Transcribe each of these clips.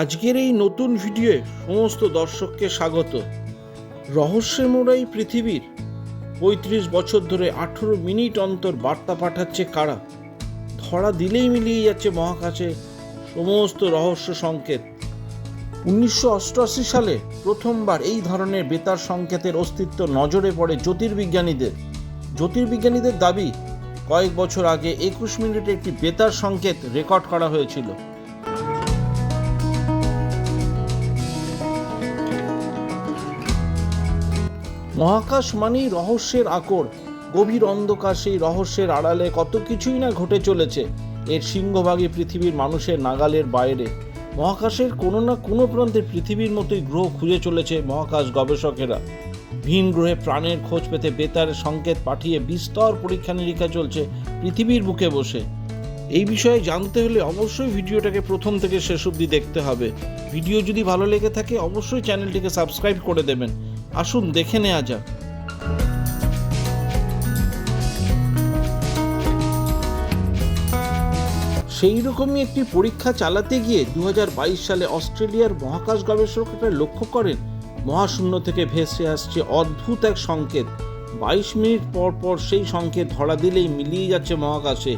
আজকের এই নতুন ভিডিওয়ে সমস্ত দর্শককে স্বাগত। রহস্যে মোড়া এই পৃথিবীর পঁয়ত্রিশ বছর ধরে আঠেরো মিনিট অন্তর বার্তা পাঠাচ্ছে কারা? ধরা দিলেই মিলিয়ে যাচ্ছে মহাকাশে সমস্ত রহস্য সংকেত। উনিশশো অষ্টআশি সালে প্রথমবার এই ধরনের বেতার সংকেতের অস্তিত্ব নজরে পড়ে জ্যোতির্বিজ্ঞানীদের। জ্যোতির্বিজ্ঞানীদের দাবি, কয়েক বছর আগে একুশ মিনিটে একটি বেতার সংকেত রেকর্ড করা হয়েছিল। মহাকাশ মানেই রহস্যের আকর। গভীর অন্ধকার সেই রহস্যের আড়ালে কত কিছুই না ঘটে চলেছে। এর সিংহভাগই পৃথিবীর মানুষের নাগালের বাইরে। মহাকাশের কোনো না কোনো প্রান্তে পৃথিবীর মতোই গ্রহ খুঁজে চলেছে মহাকাশ গবেষকেরা। ভিন গ্রহে প্রাণের খোঁজ পেতে বেতারের সংকেত পাঠিয়ে বিস্তর পরীক্ষা নিরীক্ষা চলছে পৃথিবীর বুকে বসে। এই বিষয়ে জানতে হলে অবশ্যই ভিডিওটাকে প্রথম থেকে শেষ অবধি দেখতে হবে। ভিডিও যদি ভালো লেগে থাকে, অবশ্যই চ্যানেলটিকে সাবস্ক্রাইব করে দেবেন। আসুন, দেখে নেওয়া যাক। সেই রকমই একটি পরীক্ষা চালাতে গিয়ে দু হাজার বাইশ সালে অস্ট্রেলিয়ার মহাকাশ গবেষকরা লক্ষ্য করেন, মহাশূন্য থেকে ভেসে আসছে অদ্ভুত এক সংকেত। বাইশ মিনিট পর পর সেই সংকেত ধরা দিলেই মিলিয়ে যাচ্ছে মহাকাশে।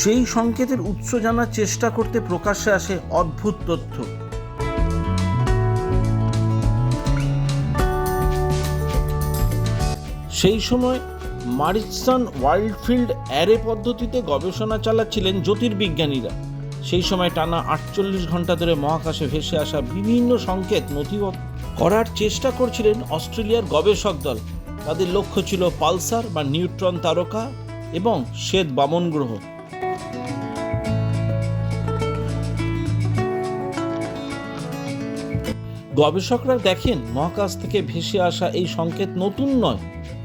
সেই সংকেতের উৎস জানার চেষ্টা করতে প্রকাশ্যে আসে অদ্ভুত তথ্য। সেই সময় মারিসন ওয়াইল্ডফিল্ড অ্যারে পদ্ধতিতে গবেষণা চালাচ্ছিলেন জ্যোতির্বিজ্ঞানীরা। সেই সময় টানা আটচল্লিশ ঘণ্টা ধরে মহাকাশে ভেসে আসা বিভিন্ন সংকেত নথিবদ্ধ করার চেষ্টা করছিলেন অস্ট্রেলিয়ার গবেষক দল। তাদের লক্ষ্য ছিল পালসার বা নিউট্রন তারকা এবং শ্বেত বামন গ্রহ। গবেষকরা দেখেন, মহাকাশ থেকে ভেসে আসা এই সংকেত নতুন নয়।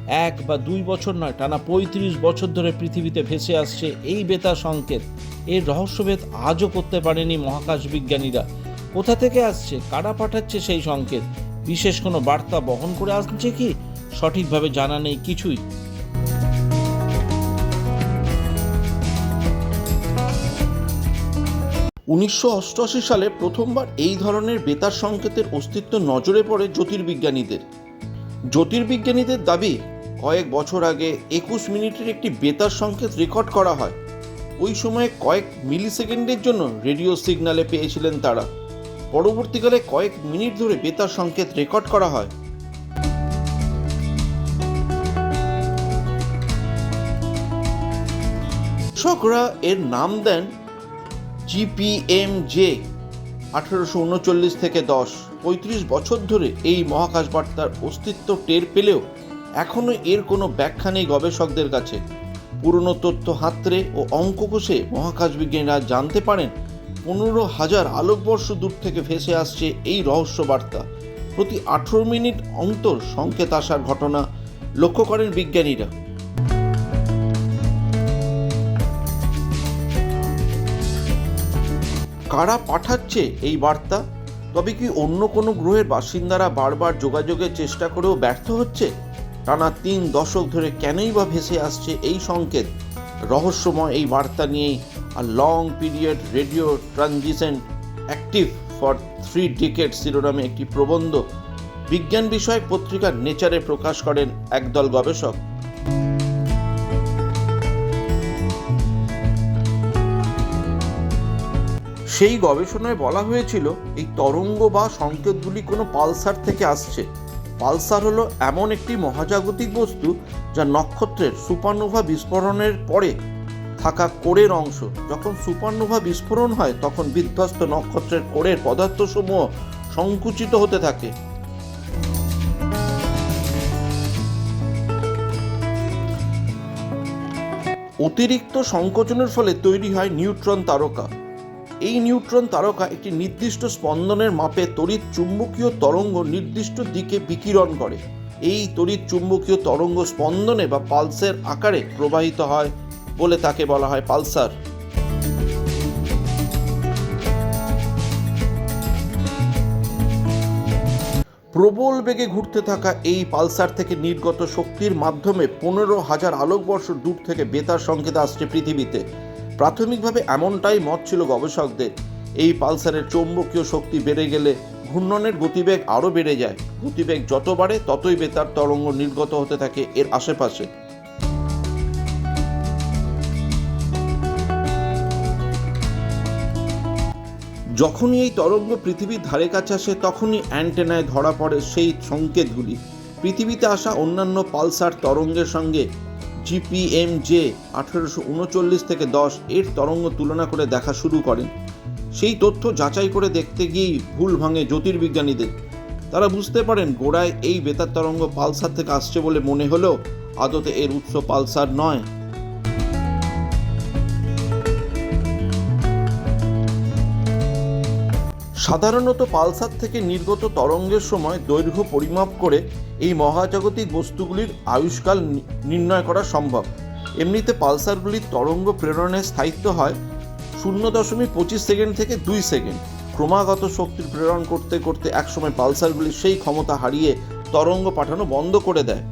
এক বা দুই বছর নয়, টানা পঁয়ত্রিশ বছর ধরে পৃথিবীতে ভেসে আসছে এই বেতার সংকেত। এর রহস্যভেদ আজও করতে পারেনি মহাকাশ বিজ্ঞানীরা। কোথা থেকে আসছে, কারা পাঠাচ্ছে সেই সংকেত? বিশেষ কোনো বার্তা বহন করে আসছে কি? সঠিকভাবে জানা নেই কিছুই। উনিশশো অষ্টআশি সালে প্রথমবার এই ধরনের বেতার সংকেতের অস্তিত্ব নজরে পড়ে জ্যোতির্বিজ্ঞানীদের। জ্যোতির্বিজ্ঞানীদের দাবি কয়েক বছর আগে একুশ মিনিটের একটি বেতার সংকেত রেকর্ড করা হয়। ওই সময়ে কয়েক মিলি সেকেন্ডের জন্য রেডিও সিগন্যালে পেয়েছিলেন তারা। পরবর্তীকালে কয়েক মিনিট ধরে বেতার সংকেত রেকর্ড করা হয়। গবেষকরা এর নাম দেন জিপিএম জে আঠেরোশো উনচল্লিশ থেকে দশ। পঁয়ত্রিশ বছর ধরে এই মহাকাশ বার্তার অস্তিত্ব টের পেলেও এখনও এর কোনো ব্যাখ্যা নেই গবেষকদের কাছে। পুরনো তথ্য হাতড়ে ও অঙ্ক কষে মহাকাশ বিজ্ঞানীরা জানতে পারেন, পনেরো হাজার আলোকবর্ষ দূর থেকে ভেসে আসছে এই রহস্য বার্তা। প্রতি আঠেরো মিনিট অন্তর সংকেত আসার ঘটনা লক্ষ্য করেন বিজ্ঞানীরা। কারা পাঠাচ্ছে এই বার্তা? তবে কি অন্য কোনো গ্রহের বাসিন্দারা বারবার যোগাযোগের চেষ্টা করেও ব্যর্থ হচ্ছে? টানা তিন দশক ধরে কেনই বা ভেসে আসছে এই সংকেত? রহস্যময় এই বার্তা নিয়েই আর long period radio transition active for three decade শিরোনামে একটি প্রবন্ধ বিজ্ঞান বিষয়ক পত্রিকা নেচারে প্রকাশ করেন একদল গবেষক। সেই গবেষণায় বলা হয়েছিল, এই তরঙ্গ বা সংকেতগুলি কোনো পালসার থেকে আসছে। পালসার হলো এমন একটি মহাজাগতিক বস্তু যা নক্ষত্রের সুপারনোভা বিস্ফোরণের পরে থাকা কোরের অংশ। যখন সুপারনোভা বিস্ফোরণ হয়, তখন বিধ্বস্ত নক্ষত্রের কোরের পদার্থসমূহ সংকুচিত হতে থাকে। অতিরিক্ত সংকোচনের ফলে তৈরি হয় নিউট্রন তারকা। এই নিউট্রন তারকা একটি নির্দিষ্ট স্পন্দনের মাপে তড়িৎ চুম্বকীয় তরঙ্গ নির্দিষ্ট দিকে বিকিরণ করে। এই তড়িৎ চুম্বকীয় তরঙ্গ স্পন্দনে বা পালসের আকারে প্রবাহিত হয় বলে তাকে বলা হয় পালসার। প্রবল বেগে ঘুরতে থাকা এই পালসার থেকে নির্গত শক্তির মাধ্যমে পনেরো হাজার আলোকবর্ষ দূর থেকে বেতার সংকেত আসছে পৃথিবীতে। প্রাথমিকভাবে এমনটাই মত ছিল গবেষকদের। এই পালসারের চৌম্বকীয় শক্তি বেড়ে গেলে ঘূর্ণনের গতিবেগ আরও বেড়ে যায়। গতিবেগ যত বাড়ে, ততই বেতার তরঙ্গ নির্গত হতে থাকে এর আশেপাশে। যখনই এই তরঙ্গ পৃথিবীর ধারে কাছে আসে, তখনই অ্যান্টেনায় ধরা পড়ে সেই সংকেতগুলি। পৃথিবীতে আসা অন্যান্য পালসার তরঙ্গের সঙ্গে জিপিএম জে আঠেরোশো উনচল্লিশ থেকে দশ এর তরঙ্গ তুলনা করে দেখা শুরু করেন। সেই তথ্য যাচাই করে দেখতে গিয়েই ভুল ভাঙে জ্যোতির্বিজ্ঞানীদের। তারা বুঝতে পারেন, গোড়ায় এই বেতার তরঙ্গ পালসার থেকে আসছে বলে মনে হলেও আদতে এর উৎস পালসার নয়। সাধারণত পালসার থেকে নির্গত তরঙ্গের সময় দৈর্ঘ্য পরিমাপ করে এই মহাজাগতিক বস্তুগুলির আয়ুষ্কাল নির্ণয় করা সম্ভব। এমনিতে পালসারগুলির তরঙ্গ প্রেরণের স্থায়িত্ব হয় শূন্য দশমিক পঁচিশ সেকেন্ড থেকে দুই সেকেন্ড। ক্রমাগত শক্তির প্রেরণ করতে করতে একসময় পালসারগুলি সেই ক্ষমতা হারিয়ে তরঙ্গ পাঠানো বন্ধ করে দেয়।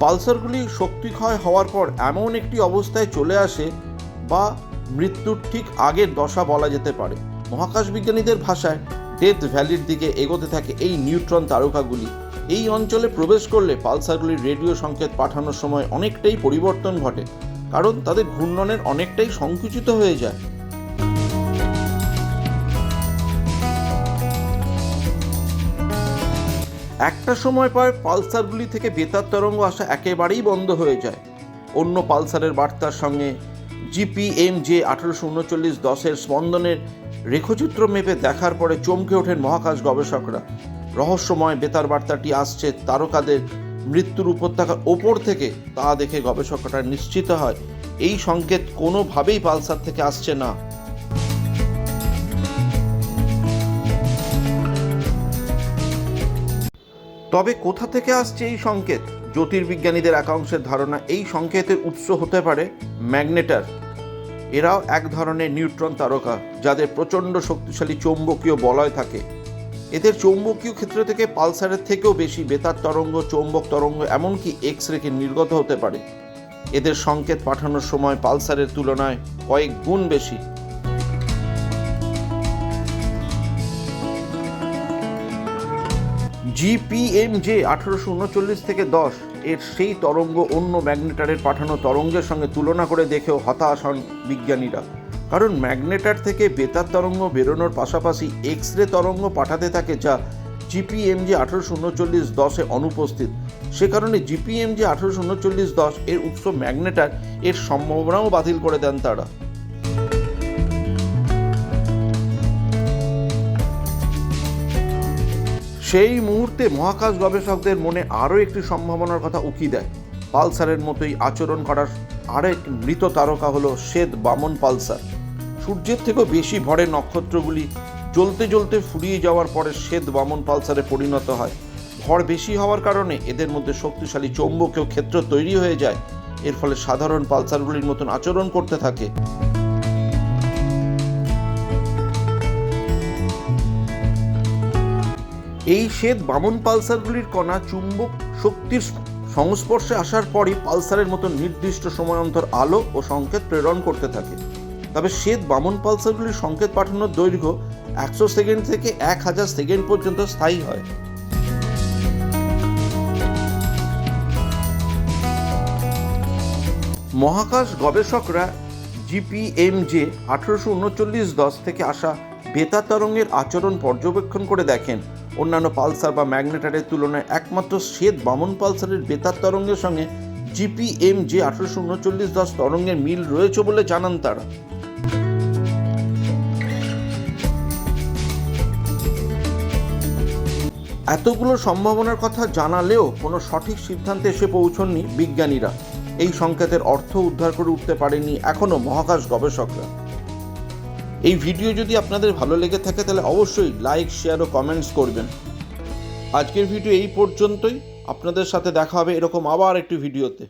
পালসারগুলি শক্তিক্ষয় হওয়ার পর এমন একটি অবস্থায় চলে আসে বা মৃত্যুর ঠিক আগের দশা বলা যেতে পারে। মহাকাশ বিজ্ঞানীদের ভাষায় ডেথ ভ্যালির দিকে এগোতে থাকে এই নিউট্রন তারকাগুলি। এই অঞ্চলে প্রবেশ করলে পালসারগুলির রেডিও সংকেত পাঠানোর সময় অনেকটাই পরিবর্তন ঘটে, কারণ তাদের ঘূর্ণনের অনেকটাই সংকুচিত হয়ে যায়। একটা সময় পর পালসারগুলি থেকে বেতার তরঙ্গ আসা একেবারেই বন্ধ হয়ে যায়। অন্য পালসারের বার্তার সঙ্গে জিপিএম যে আঠারোশো উনচল্লিশ দশের স্পন্দনের রেখচিত্র মেপে দেখার পরে চমকে ওঠেন মহাকাশ গবেষকরা। রহস্যময় বেতার বার্তাটি আসছে তারকাদের মৃত্যুর উপত্যকার ওপর থেকে, তা দেখে গবেষকরা নিশ্চিত হয়, এই সংকেত কোনোভাবেই পালসার থেকে আসছে না। তবে কোথা থেকে আসছে এই সংকেত? জ্যোতির্বিজ্ঞানীদের একাংশের ধারণা এই সংকেতের উৎস হতে পারে ম্যাগনেটার। এরাও এক ধরনের নিউট্রন তারকা, যাদের প্রচণ্ড শক্তিশালী চৌম্বকীয় বলয় থাকে। এদের চৌম্বকীয় ক্ষেত্র থেকে পালসারের থেকেও বেশি বেতার তরঙ্গ, চৌম্বক তরঙ্গ, এমনকি এক্স রেকে নির্গত হতে পারে। এদের সংকেত পাঠানোর সময় পালসারের তুলনায় কয়েক গুণ বেশি। জিপিএম যে আঠারোশো উনচল্লিশ থেকে দশ এর সেই তরঙ্গ অন্য ম্যাগনেটারের পাঠানো তরঙ্গের সঙ্গে তুলনা করে দেখেও হতাশ হন বিজ্ঞানীরা। কারণ ম্যাগনেটার থেকে বেতার তরঙ্গ বেরোনোর পাশাপাশি এক্স রে তরঙ্গ পাঠাতে থাকে যা জিপিএম যে আঠারোশো উনচল্লিশ দশে অনুপস্থিত। সে কারণে জিপিএম যে আঠারোশো উনচল্লিশ দশ এর উৎস ম্যাগনেটার এর সম্ভাবনাও বাতিল করে দেন তারা। সেই মুহূর্তে মহাকাশ গবেষকদের মনে আরও একটি সম্ভাবনার কথা উকি দেয়। পালসারের মতোই আচরণ করার আরেক মৃত তারকা হলো শ্বেত বামন পালসার। সূর্যের থেকেও বেশি ভরে নক্ষত্রগুলি জ্বলতে জ্বলতে ফুরিয়ে যাওয়ার পরে শ্বেত বামন পালসারে পরিণত হয়। ভর বেশি হওয়ার কারণে এদের মধ্যে শক্তিশালী চৌম্বকীয় ক্ষেত্র তৈরি হয়ে যায়। এর ফলে সাধারণ পালসারগুলির মতন আচরণ করতে থাকে। এই শ্বেত বামন পালসারগুলির কণা চুম্বক শক্তির সংস্পর্শে আসার পরই পালসারের মতো নির্দিষ্ট সময় অন্তর আলো ও সংকেত প্রেরণ করতে থাকে। তবে শ্বেত বামন পালসারগুলির সংকেত পাঠানোর দৈর্ঘ্য একশো সেকেন্ড থেকে এক হাজার সেকেন্ড পর্যন্ত স্থায়ী হয়। মহাকাশ গবেষকরা জিপিএমজে আঠারোশো উনচল্লিশ দশ থেকে আসা বেতার তরঙ্গের আচরণ পর্যবেক্ষণ করে দেখেন অন্যান্য পালসার বা ম্যাগনেটারের তুলনায় একমাত্র শ্বেত বামন পালসারের বেতার তরঙ্গের সঙ্গে জিপিএম যে আঠারোশো উনচল্লিশ দশ তরঙ্গের মিল রয়েছে বলে জানান তারা। এতগুলো সম্ভাবনার কথা জানালেও কোনো সঠিক সিদ্ধান্তে এসে পৌঁছননি বিজ্ঞানীরা। এই সংকেতের অর্থ উদ্ধার করে উঠতে পারেনি এখনও মহাকাশ গবেষকরা। এই ভিডিও যদি আপনাদের ভালো লেগে থাকে, তাহলে অবশ্যই লাইক শেয়ার ও কমেন্টস করবেন। আজকের ভিডিও এই পর্যন্তই। আপনাদের সাথে দেখা হবে এরকম আবার একটি ভিডিওতে।